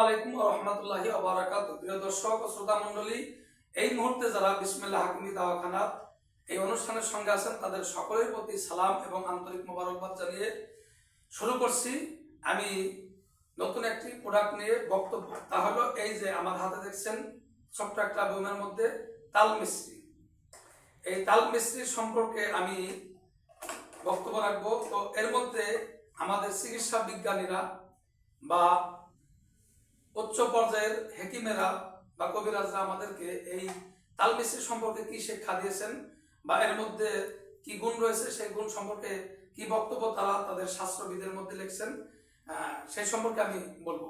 আলাইকুম রহমতুল্লাহি ও এই মুহূর্তে যারা বিসমিল্লাহ এই অনুষ্ঠানের সঙ্গে আছেন, তাদের সকলের প্রতি সালাম এবং আন্তরিক শুরু করছি। আমি নতুন একটি প্রোডাক্ট নিয়ে বক্তব্য এই যে আমার হাতে দেখছেন একটা মধ্যে তাল মিস্ত্রি এই তাল সম্পর্কে আমি বক্তব্য রাখব। তো এর মধ্যে আমাদের চিকিৎসা বিজ্ঞানীরা বা উচ্চ পর্যায়ের হেকিমেরা বা কবিরাজরা আমাদেরকে এই তালমিস্ত্রি সম্পর্কে কি শিক্ষা দিয়েছেন বা এর মধ্যে কি গুণ রয়েছে, সেই গুণ সম্পর্কে কি বক্তব্য তারা তাদের শাস্ত্রবিদের মধ্যে লিখছেন সেই সম্পর্কে আমি বলব।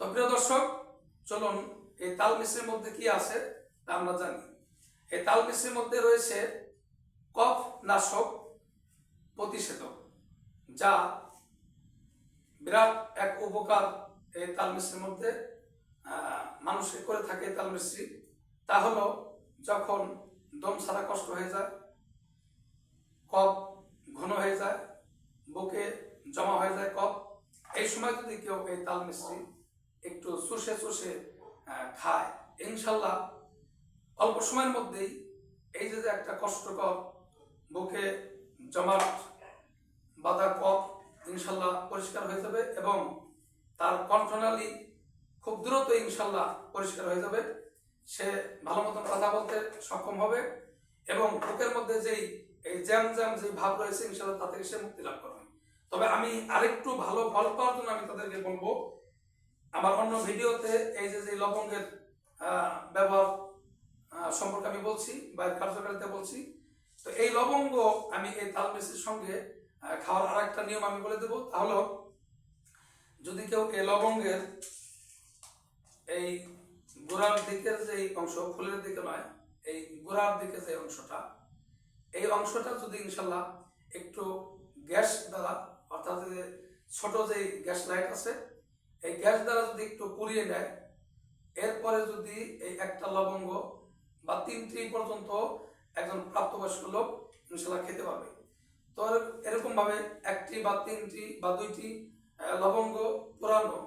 তো প্রিয় দর্শক, চলুন এই তাল মিশ্রির মধ্যে কি আছে তা আমরা জানি। এই তাল মিশ্রির মধ্যে রয়েছে কফ নাশক প্রতিষেধক, যা বিরাট এক উপকার এই তালমিশ্রির মধ্যে মানুষে করে থাকে তালমিশ্রি তা হলো, যখন দম ছাড়া কষ্ট হয়ে যায় কপ ঘন হয়ে যায়, বুকে জমা হয়ে যায় কপ এই সময় যদি কেউ এই তালমিশ্রি একটু চুষে চুষে খায়, ইনশাল্লাহ অল্প সময়ের মধ্যেই এই যে যে একটা কষ্টকর বুকে জমাট বাঁধা কপ ইনশাল্লাহ পরিষ্কার হয়ে যাবে এবং তার কণ্ঠনালী খুব দ্রুত ইনশাল্লাহ পরিষ্কার হয়ে যাবে। সে ভালো মতন কথা বলতে সক্ষম হবে এবং বুকের মধ্যে যেই এই জ্যাম জ্যাম যে ভাব রয়েছে, ইনশাল্লাহ তা থেকে সে মুক্তি লাভ করবে। তবে আমি আরেকটু ভালো ফল পাওয়ার জন্য আমি তাদেরকে বলব, আমার অন্য ভিডিওতে এই যে যে লবঙ্গের ব্যবহার সম্পর্কে আমি বলছি বা কার্যকারিতা বলছি, তো এই লবঙ্গ আমি এই তাল তালমেসির সঙ্গে খাওয়ার আর একটা নিয়ম আমি বলে দেবো। তাহলে যদি কেউ এই লবঙ্গের এই গোড়ার দিকের যে অংশ, ফুলের দিকে নয়, এই গোড়ার দিকে যে অংশটা, এই অংশটা যদি ইনশাল্লাহ একটু গ্যাস দ্বারা, অর্থাৎ ছোট যে গ্যাস লাইট আছে, এই গ্যাস দ্বারা যদি একটু পুড়িয়ে নেয়, এরপরে যদি এই একটা লবঙ্গ বা তিনটি পর্যন্ত একজন প্রাপ্তবয়স্ক লোক ইনশাল্লাহ খেতে পারবে। তো এরকম ভাবে একটি বা তিনটি বা দুইটি লবঙ্গ পুরানো,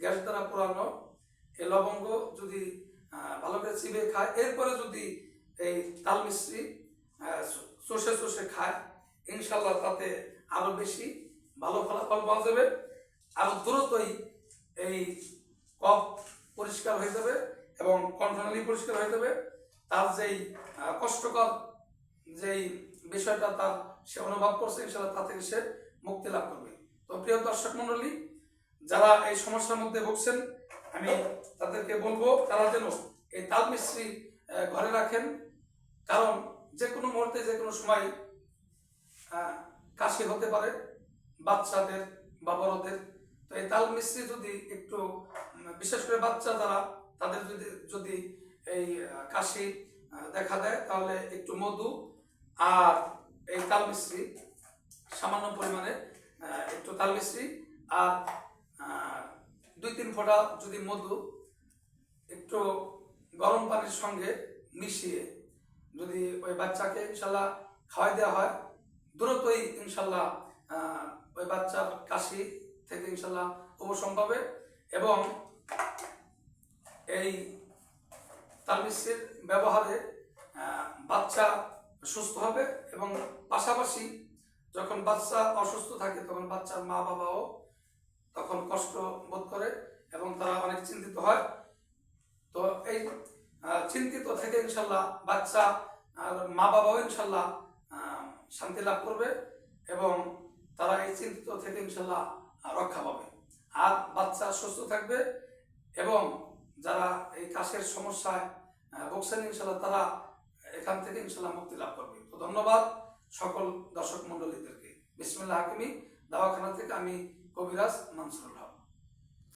গ্যাস দ্বারা পুরানো। এই লবঙ্গ যদি ভালো করে চিবে খায়, এরপরে যদি এই তাল মিশ্রি চষে চষে খায় ইনশাল্লাহ তাতে আরও বেশি ভালো ফলাফল পাওয়া যাবে। আরও দ্রুতই এই কফ পরিষ্কার হয়ে যাবে এবং কণ্ঠনালী পরিষ্কার হয়ে যাবে। তার যেই কষ্টকর যেই বিষয়টা তার সে অনুভব করছে ইনশাল্লাহ তা থেকে সে মুক্তি লাভ করবে। তো প্রিয় দর্শক মন্ডলী যারা এই সমস্যার মধ্যে ভুগছেন, আমি তাদেরকে বলব, তারা যেন এই তাল মিস্ত্রি ঘরে রাখেন। কারণ যে কোনো মুহূর্তে যে কোনো সময় কাশি হতে পারে, বাচ্চাদের বা বড়দের। তো এই তাল মিস্ত্রি যদি একটু বিশেষ করে বাচ্চা যারা, তাদের যদি যদি এই কাশি দেখা দেয়, তাহলে একটু মধু আর এই তাল মিস্ত্রি সামান্য পরিমাণে একটু তাল মিস্ত্রি আর দুই তিন ফোঁটা যদি মধু একটু গরম পানির সঙ্গে মিশিয়ে যদি ওই বাচ্চাকে ইনশাল্লাহ খাওয়াই দেওয়া হয়, দ্রুতই ইনশাল্লাহ ওই বাচ্চার কাশি থেকে ইনশাল্লাহ উপশম পাবে এবং এই তালমিসের ব্যবহারে বাচ্চা সুস্থ হবে এবং পাশাপাশি যখন বাচ্চা অসুস্থ থাকে, তখন বাচ্চার মা বাবাও তখন কষ্ট বোধ করে এবং তারা অনেক চিন্তিত হয়। তো এই চিন্তিত থেকে ইনশাল্লাহ বাচ্চা মা বাবাও ইনশাল্লাহ শান্তি লাভ করবে এবং তারা এই চিন্তিত থেকে ইনশাল্লাহ রক্ষা পাবে। আর বাচ্চা সুস্থ থাকবে এবং যারা এই কাশের সমস্যায় ভুগছেন ইনশাল্লাহ তারা এখান থেকে ইনশাল্লাহ মুক্তি লাভ করবে। তো ধন্যবাদ। সকল দর্শক মন্ডলীদেরকে বিসমুল্লাহ হাকিমি দাওয়াখানা থেকে আমি কবিরাজ মানসুরুল